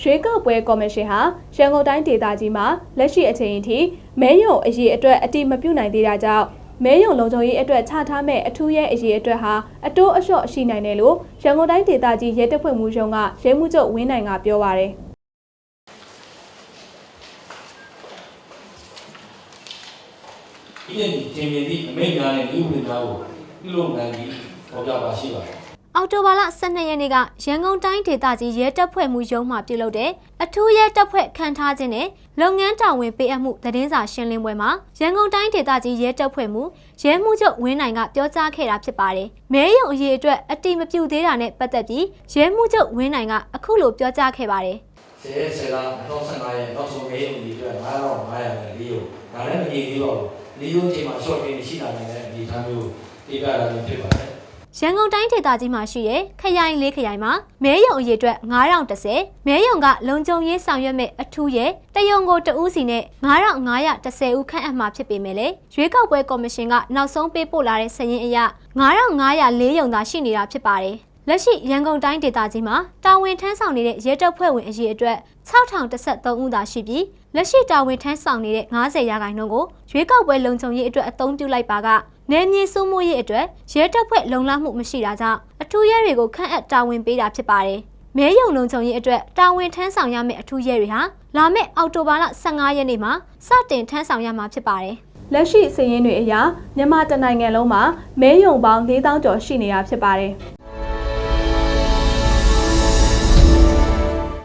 ရွေးကောက်ပွဲကော်မရှင်ဟာရန်ကုန်တိုင်းဒေသကြီးမှာလက်ရှိအချိန်အထိမဲရုံအရေးအတွက်အတိမပြုနိုင်သေးတာကြောင့်မဲရုံလုံခြုံရေးအတွက်ချထားမဲ့အထူးရဲအရေးအတွက်ဟာအတိုးအလျှော့ရှိနိုင်တယ်လို့ရန်ကုန်တိုင်းဒေသကြီးရဲတပ်ဖွဲ့မှုရုံးကရဲမှုချုပ်ဝင်းနိုင်ကပြောပါရယ်ဤတဲ့တင်ပြသည့်အမိန့်များနဲ့ဤဥပဒေများကိုပြုလုပ်နိုင်ပြီးပေါ်ပြပါရှိပါတယ် အောက်တိုဘာလ12ရက်နေ့ကရန်ကုန်တိုင်းဒေသကြီးရဲတပ်ဖွဲ့မှုရုံးမှပြုလုပ်တဲ့အထူးရဲတပ်ဖွဲ့ခန့်ထားခြင်းနဲ့လုပ်ငန်းတာဝန်ပေးအပ်မှုသတင်းစာရှင်းလင်းပွဲမှာရန်ကုန်တိုင်းဒေသကြီးရဲတပ်ဖွဲ့မှုရဲမှုချုပ်ဝင်းနိုင်ကပြောကြားခဲ့တာဖြစ်ပါတယ်။မဲရုံအရေးအတွက်အတိမပြုသေးတာနဲ့ပတ်သက်ပြီးရဲမှုချုပ်ဝင်းနိုင်ကအခုလိုပြောကြားခဲ့ပါတယ်။ဆယ်ရက်ဆယ်လ2015ရဲ့နောက်ဆုံးမဲရုံဒီအတွက်9500နဲ့၄ရုံဒါလည်းမငြိသေးပါဘူး၄ရုံချိန်မှာ short ပေးရှိလာနိုင်တဲ့အနေအထားမျိုးပြပြလာခြင်းဖြစ်ပါတယ် ရန်ကုန်တိုင်းဒေသကြီးမှာရှိတဲ့ခရိုင်လေးခရိုင်မှာမဲရုံအရေးအတွက်9010မဲရုံကလုံခြုံရေးဆောင်ရွက်မဲ့အထူးရဲ့တယုံကိုတဦးစီနဲ့9510ဦးခန့်အပ်မှာဖြစ်ပေမဲ့လေရွေးကောက်ပွဲကော်မရှင်ကနောက်ဆုံးပေးပို့လာတဲ့စာရင်းအရ9504ရုံသာရှိနေတာဖြစ်ပါတယ် လက်ရှိရန်ကုန်တိုင်းဒေသကြီးမှာတာဝန်ထမ်းဆောင်နေတဲ့ရဲတပ်ဖွဲ့ဝင်အရေးအတွက်6013ဦးသာရှိပြီးလက်ရှိတာဝန်ထမ်းဆောင်နေတဲ့90ရာခိုင်နှုန်းကိုရွေးကောက်ပွဲလုံခြုံရေးအတွက်အသုံးပြုလိုက်ပါကနယ်မြေစိုးမိုးရေးအတွက်ရဲတပ်ဖွဲ့လုံလောက်မှုမရှိတာကြောင့်အထူးရဲတွေကိုခန့်အပ်တာဝန်ပေးတာဖြစ်ပါတယ်။မဲရုံလုံခြုံရေးအတွက်တာဝန်ထမ်းဆောင်ရမယ့်အထူးရဲတွေဟာလာမယ့်အောက်တိုဘာလ15ရက်နေ့မှာစတင်ထမ်းဆောင်ရမှာဖြစ်ပါတယ်။လက်ရှိစည်ရင်းတွေအရမြန်မာတနိုင်ငံလုံးမှာမဲရုံပေါင်း4000ကျော်ရှိနေတာဖြစ်ပါတယ်။